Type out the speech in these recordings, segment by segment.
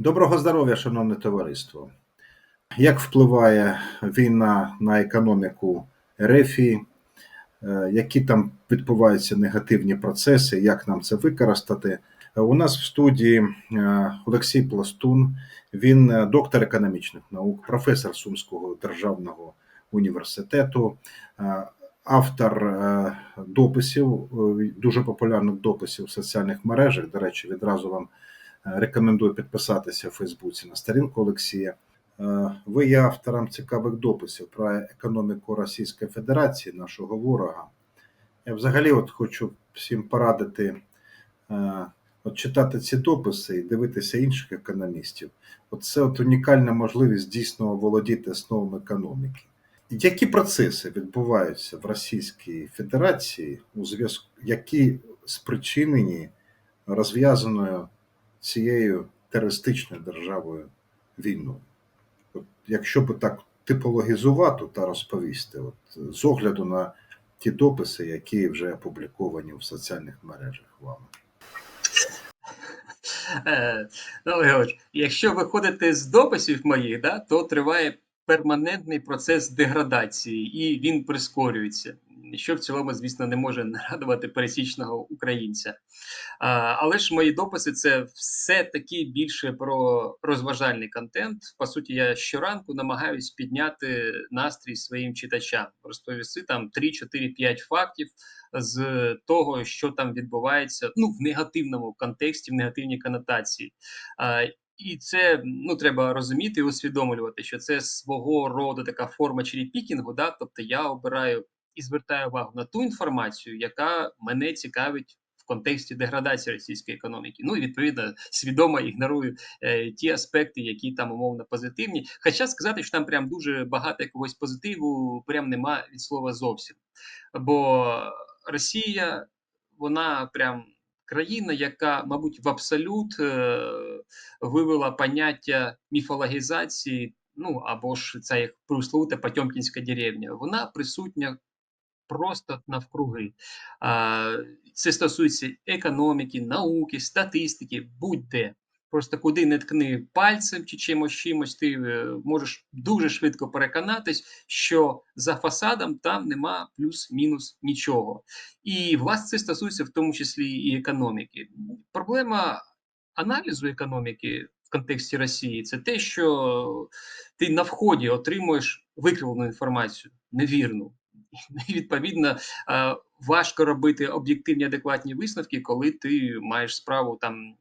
Доброго здоров'я, шановне товариство. Як впливає війна на економіку РЕФІ, Е, які там відбуваються негативні процеси, як нам це використати? У нас в студії е, Олексій Пластун, він е, доктор економічних наук, професор Сумського державного університету, автор дописів, дуже популярних дописів в соціальних мережах. До речі, відразу вам Рекомендую підписатися в Фейсбуці на сторінку Олексія. Е, Ви є автором цікавих дописів про економіку Російської Федерації, нашого ворога. Я взагалі от хочу всім порадити е, от читати ці дописи і дивитися інших економістів. От це от унікальна можливість дійсно володіти основами економіки. Які процеси відбуваються в Російській Федерації, у зв'язку, які спричинені розв'язаною цією терористичною державою війною. От, якщо би так типологізувати та розповісти, от, з огляду на ті дописи, які вже опубліковані в соціальних мережах вами. Е, Ну, Георгійович, якщо виходити з дописів моїх, да, то триває перманентний процес деградації, і він прискорюється. Що в цілому, звісно, не може нарадувати пересічного українця. Але ж мої дописи це все таки більше про розважальний контент. По суті, я щоранку намагаюсь підняти настрій своїм читачам, розповісти там 3, 4, 5 фактів з того, що там відбувається, ну в негативному контексті, в негативній конотації. І це ну треба розуміти і усвідомлювати, що це свого роду така форма черепікінгу, да? тобто я обираю і звертаю увагу на ту інформацію, яка мене цікавить в контексті деградації російської економіки. Ну і відповідно свідомо ігнорую е, ті аспекти, які там умовно позитивні. Хоча сказати, що там прям дуже багато якогось позитиву, прям нема від слова зовсім. Бо Росія, вона прям країна, яка, мабуть, в абсолют е, вивела поняття міфологізації, ну або ж ця як присловута Потьомкінська деревня. Вона присутня просто навкруги. Це стосується економіки, науки, статистики, будь-де. Просто куди не ткни пальцем чи чимось чимось, ти е, можеш дуже швидко переконатись, що за фасадом там нема плюс-мінус нічого. І власне це стосується в тому числі і економіки. Проблема аналізу економіки в контексті Росії це те, що ти на вході отримуєш викривлену інформацію, невірну. І відповідно е, важко робити об'єктивні адекватні висновки, коли ти маєш справу там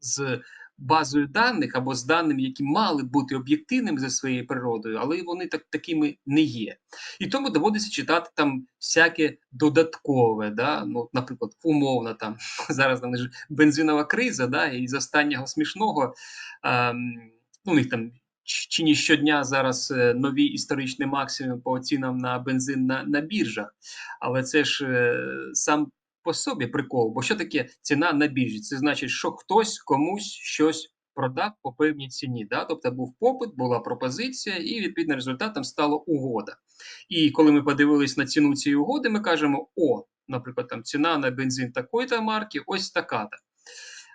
з базою даних або з даними, які мали бути об'єктивними за своєю природою, але вони так такими не є. І тому доводиться читати там всяке додаткове, да? ну, наприклад, умовно там зараз там бензинова криза, да? і з останнього смішного ем, ну, у них там чи не щодня зараз е, нові історичні максимуми по цінам на бензин на, на біржах. Але це ж е, сам по собі прикол. Бо що таке ціна на біржі? Це значить, що хтось комусь щось продав по певній ціні. Да? Тобто був попит, була пропозиція, і відповідно результатом стала угода. І коли ми подивились на ціну цієї угоди, ми кажемо: о, наприклад, там ціна на бензин такої-то марки, ось така-то.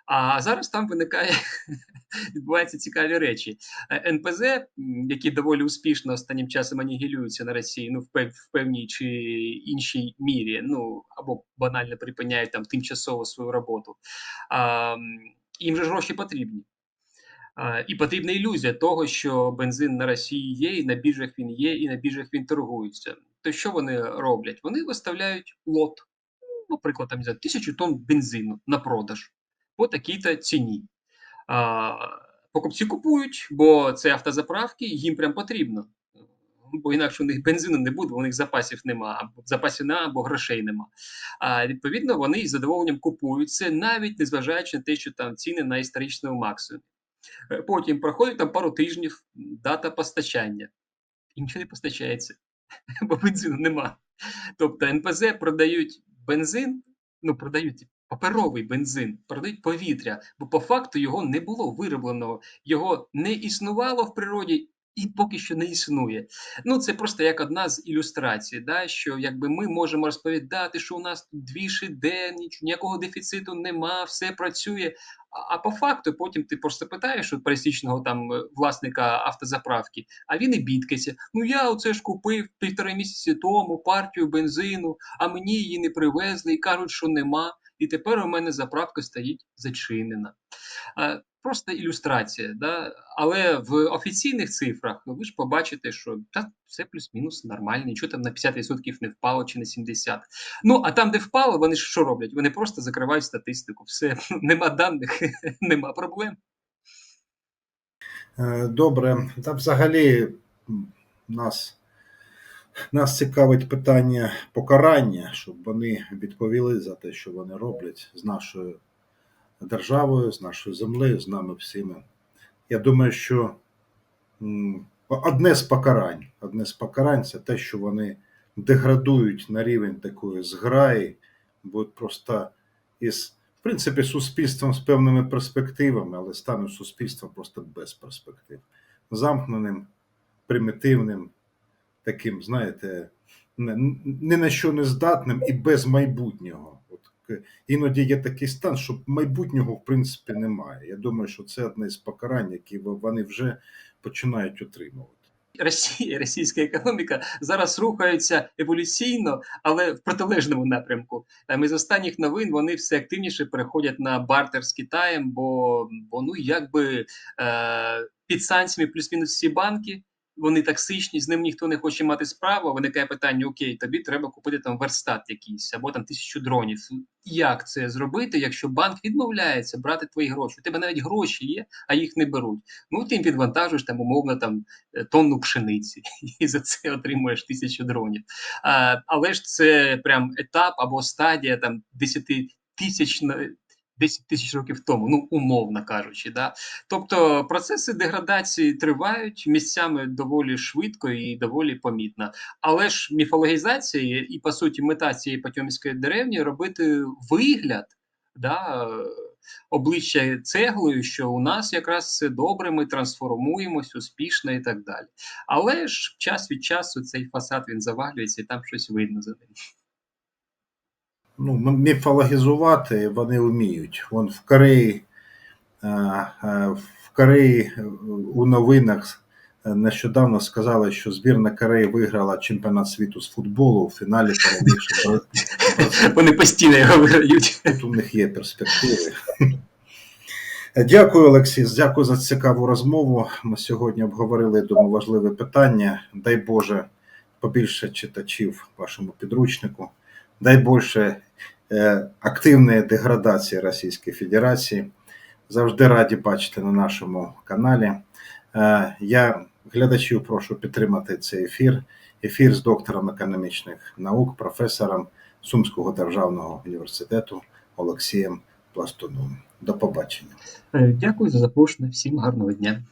А зараз там виникає відбуваються цікаві речі. Е, НПЗ, які доволі успішно останнім часом анігілюються на Росії, ну в, певній чи іншій мірі, ну або банально припиняють там тимчасово свою роботу. А, їм же гроші потрібні. А, і потрібна ілюзія того, що бензин на Росії є, і на біржах він є, і на біржах він торгується. То що вони роблять? Вони виставляють лот, наприклад, там, тисячу тонн бензину на продаж по такій-то ціні. А, Покупці купують, бо це автозаправки, їм прям потрібно. Бо інакше у них бензину не буде, у них запасів нема, або запасів нема, або грошей нема. А відповідно, вони із задоволенням купують це, навіть незважаючи на те, що там ціни на історичному максимумі. Е, Потім проходить там пару тижнів дата постачання. І нічого не постачається, бо бензину нема. Тобто НПЗ продають бензин, ну продають паперовий бензин, продають повітря, бо по факту його не було виробленого, його не існувало в природі і поки що не існує. Ну, це просто як одна з ілюстрацій, да, що якби ми можемо розповідати, що у нас тут двіж іде, ніч- ніякого дефіциту нема, все працює. А, а по факту потім ти просто питаєш от пересічного там е, власника автозаправки, а він і бідкається. Ну я оце ж купив півтори місяці тому партію бензину, а мені її не привезли і кажуть, що нема. І тепер у мене заправка стоїть зачинена. Просто ілюстрація, да? але в офіційних цифрах ви ж побачите, що та, все плюс-мінус нормально, нічого там на 50% не впало чи на 70%. Ну, а там, де впало, вони ж що роблять? Вони просто закривають статистику. Все, нема даних, нема проблем. Е, Добре, та взагалі нас, нас цікавить питання покарання, щоб вони відповіли за те, що вони роблять з нашою державою, з нашою землею, з нами всіми. Я думаю, що одне з покарань, одне з покарань це те, що вони деградують на рівень такої зграї, будуть просто із, в принципі, суспільством з певними перспективами, але стануть суспільством просто без перспектив. Замкненим, примітивним, таким, знаєте, не на що не здатним і без майбутнього. От іноді є такий стан, що майбутнього в принципі немає. Я думаю, що це одне з покарань, які вони вже починають отримувати. Росія, російська економіка зараз рухається еволюційно, але в протилежному напрямку. Там із останніх новин вони все активніше переходять на бартер з Китаєм, бо, бо ну якби е, під санкціями плюс-мінус всі банки. Вони токсичні, з ним ніхто не хоче мати справу. Виникає питання: окей, тобі треба купити там верстат якийсь або там тисячу дронів. Як це зробити, якщо банк відмовляється брати твої гроші? У тебе навіть гроші є, а їх не беруть. Ну ти їм підвантажуєш там умовно там е, тонну пшениці, і за це отримуєш тисячу дронів. А, але ж це прям етап або стадія там 10 тисяч 10 тисяч років тому, ну умовно кажучи, да. Тобто процеси деградації тривають місцями доволі швидко і доволі помітно. Але ж міфологізація і по суті мета цієї Потьомської деревні робити вигляд, да, обличчя цеглою, що у нас якраз все добре, ми трансформуємось успішно і так далі. Але ж час від часу цей фасад він завалюється, і там щось видно за ним. Ну, міфологізувати вони вміють. Вон в Кореї, е, е, в Кореї е, у новинах нещодавно сказали, що збірна Кореї виграла чемпіонат світу з футболу у фіналі перемігши Вони постійно його виграють. Тут у них є перспективи. Дякую, Олексій. Дякую за цікаву розмову. Ми сьогодні обговорили, думаю, важливе питання. Дай Боже побільше читачів вашому підручнику. Дай е, активної деградації Російської Федерації. Завжди раді бачити на нашому каналі. Е, я глядачів прошу підтримати цей ефір. Ефір з доктором економічних наук, професором Сумського державного університету Олексієм Пластуном. До побачення. Е, Дякую за запрошення. Всім гарного дня.